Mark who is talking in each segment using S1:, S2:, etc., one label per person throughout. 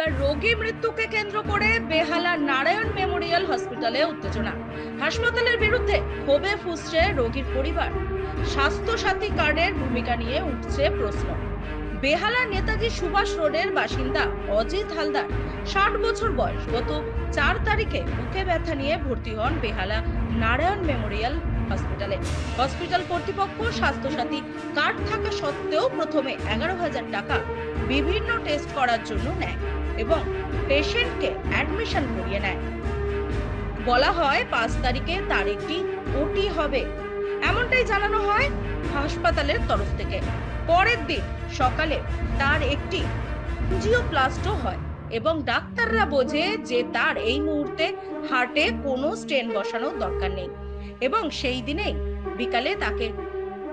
S1: এবার রোগী মৃত্যুকে কেন্দ্র করে বেহালা নারায়ণ মেমোরিয়াল হসপিটালে উত্তেজনা। হাসপাতালের বিরুদ্ধে ক্ষোভে ফুসছে রোগীর পরিবার। স্বাস্থ্য সাথী কার্ডের ভূমিকা নিয়ে উঠছে প্রশ্ন। বেহালা নেতাজি সুভাষ রোডের বাসিন্দা অজিত হালদার, ষাট বছর বয়স। গত চার তারিখে বুকে ব্যথা নিয়ে ভর্তি হন বেহালা নারায়ণ মেমোরিয়াল হসপিটালে। হসপিটাল কর্তৃপক্ষ স্বাস্থ্যসাথী কার্ড থাকা সত্ত্বেও প্রথমে এগারো হাজার টাকা বিভিন্ন টেস্ট করার জন্য নেয়। এবং পেশেন্টকে অ্যাডমিশন করিয়ে নেয়। বলা হয় পাঁচ তারিখে তার একটি ওটি হবে। এমনটাই জানানো হয় হাসপাতালের তরফ থেকে। পরের দিন সকালে তার একটি জিওপ্লাস্টও হয় এবং ডাক্তাররা বোঝে যে তার এই মুহূর্তে হার্টে কোনো স্টেন বসানোর দরকার নেই এবং সেই দিনেই বিকালে তাকে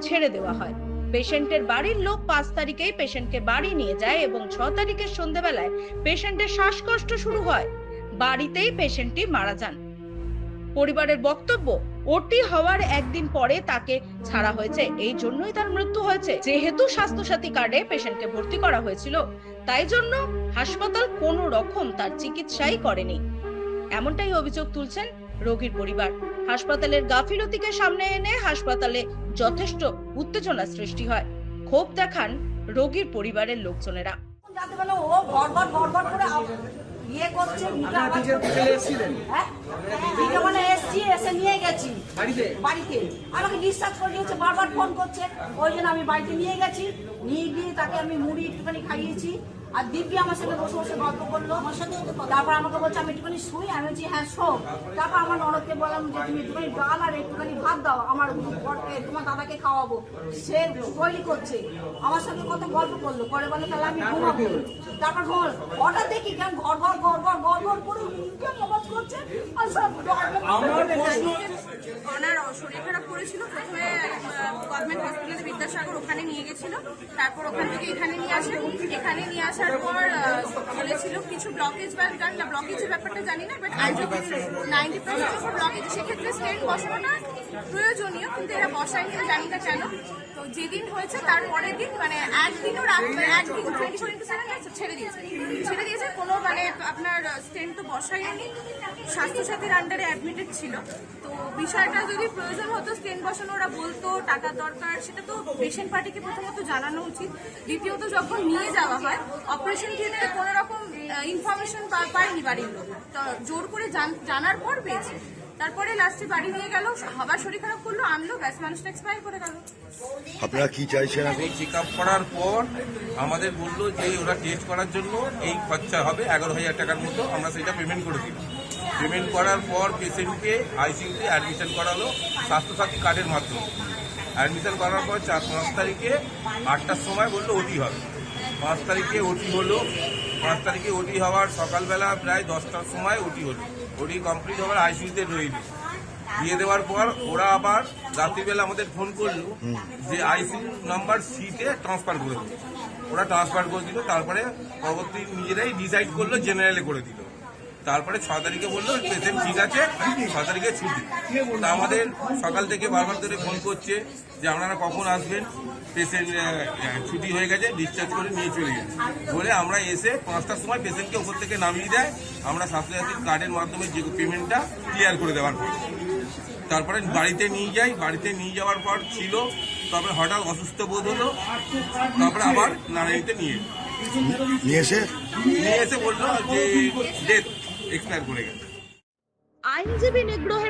S1: ছেড়ে দেওয়া হয়। পেশেন্টের বাড়ির লোক পাঁচ তারিখেই পেশেন্টকে বাড়ি নিয়ে যায় এবং ছ তারিখের সন্ধেবেলায় পেশেন্টের শ্বাসকষ্ট শুরু হয়। বাড়িতেই পেশেন্টটি মারা যান। পরিবারের বক্তব্য, ওটি হওয়ার একদিন পরে তাকে ছাড়া হয়েছে। এই জন্যই তার মৃত্যু হয়েছে। যেহেতু স্বাস্থ্যসাথী কার্ডে পেশেন্টকে ভর্তি করা হয়েছিল, তাই জন্য হাসপাতাল কোনো রকম তার চিকিৎসাই করেনি। এমনটাই অভিযোগ তুলছেন রোগীর পরিবার। হাসপাতালের গাফিলতিকে সামনে এনে হাসপাতালে যথেষ্ট উত্তেজনা সৃষ্টি হয়। ক্ষোভ দেখান রোগীর পরিবারের লোকজনেরা।
S2: যাতে ও ভরভর ভরভর করে ইয়ে করছে মুখে আওয়াজ করছে। হ্যাঁ? মানে এসছি এসে নিয়ে গেছি।
S3: বাড়িতে?
S2: বাড়িতে। আমাকে ডিসচার্জ করে দিয়েছে বারবার ফোন করছে। ওই জন্য আমি বাড়িতে নিয়ে গেছি। নিয়ে গিয়ে তাকে আমি মুড়ি একটুখানি খাইয়েছি। আর দিব্যি আমার সাথে বসে বসে গল্প করল। আমার সাথে তারপর আমাকে বলছে আমি একটুখানি শুই। আমি বলছি হ্যাঁ শো। তারপর আমার ননদকে বললাম যে তুমি একটুখানি ডাল আর একটুখানি ভাত দাও। আমার তোমার দাদাকে খাওয়াবো। সে তৈরি করছে। আমার সঙ্গে কত গল্প করল। পরে বলে তাহলে আমি ঘুমাবো। তারপর ঘর হঠাৎ দেখি কেমন ঘর ঘর ঘর ঘর ঘর ঘর করে কেমন আওয়াজ করছে। আর সব
S4: ওনার শরীর খারাপ করেছিল প্রথমে গভর্নমেন্ট হসপিটাল বিদ্যাসাগর ওখানে নিয়ে গেছিল। তারপর ওখান থেকে এখানে নিয়ে আসে। এখানে নিয়ে আসার পর বলেছিল কিছু ব্লকেজ বা না ব্লকেজের ব্যাপারটা জানি না বাট নাইনটি পার্সেন্ট ব্লকেজ সেক্ষেত্রে স্টেট বসানোটা প্রয়োজনীয়, কিন্তু এরা বসায়নি জানি না কেন। তো যেদিন হয়েছে, তার পরের দিন মানে একদিনও রাখবে একদিন ইন্টু সেভেন ছেড়ে দিয়েছে। ছেড়ে দিয়েছে, কোনো মানে আপনার স্টেন তো বসায়নি, স্বাস্থ্যসাথীর আন্ডারে অ্যাডমিটেড ছিল। তো বিষয়টা যদি প্রয়োজন হতো স্টেন বসানো ওরা বলতো টাকার দরকার সেটা তো পেশেন্ট পার্টিকে প্রথমত জানানো উচিত। দ্বিতীয়ত যখন নিয়ে যাওয়া হয় অপারেশন থিয়েটারে কোনো রকম ইনফরমেশন পায়নি বাড়ির লোক। জোর করে জান- জানার পর পেয়েছে। তারপরে লাস্টে বাড়ি নিয়ে গেল আবার শরীর খারাপ করল আনলো ব্যাস মানুষটা এক্সপায়ার করে গেল।
S5: আপনারা কি চাইছেন
S3: এই চেক আপ করার পর আমাদের বলল যে ওরা টেস্ট করার জন্য এই খরচা হবে এগারো হাজার টাকার মতো আমরা সেটা পেমেন্ট করে দিই পেমেন্ট করার পর পেশেন্টকে আইসিইউতে অ্যাডমিশন করালো স্বাস্থ্যসাথী কার্ডের মাধ্যমে। অ্যাডমিশন করার পর চার, পাঁচ তারিখে আটটার সময় বলল ওটি হবে। পাঁচ তারিখে ওটি হলো। পাঁচ তারিখে ওটি হওয়ার সকালবেলা প্রায় দশটার সময় ওটি হলো। ওটি কমপ্লিট হওয়ার আইসিইউতে রইল। দিয়ে দেওয়ার পর ওরা আবার রাত্রিবেলা আমাদের ফোন করল যে আইসিইউ নাম্বার সিতে ট্রান্সফার করে দিল। ওরা ট্রান্সফার করে দিল, তারপরে পরবর্তী নিজেরাই ডিসাইড করল জেনারেলে করে দিল। তারপরে ছ তারিখে বলল পেশেন্ট ঠিক আছে ছ তারিখে ছুটি। তা আমাদের সকাল থেকে বারবার করে ফোন করছে যে আপনারা কখন আসবেন? পেশেন্ট ছুটি হয়ে গেছে ডিসচার্জ করে নিয়ে চলে গেছে। বলে আমরা এসে পাঁচটার সময় পেশেন্টকে উপর থেকে নামিয়ে দেয়। আমরা স্বাস্থ্যসাথীর কার্ডের মাধ্যমে যে পেমেন্টটা ক্লিয়ার করে দেওয়ার পর। তারপরে বাড়িতে নিয়ে যাই। বাড়িতে নিয়ে যাওয়ার পর ছিল তারপরে হঠাৎ অসুস্থ বোধ হলো তারপরে আবার নারায়ণীতে নিয়ে।
S5: নিয়ে এসে?
S3: নিয়ে এসে বলল যে ডেথ। এক্সপায়ার করে গেছে।
S1: আইনজীবী নিগ্রহের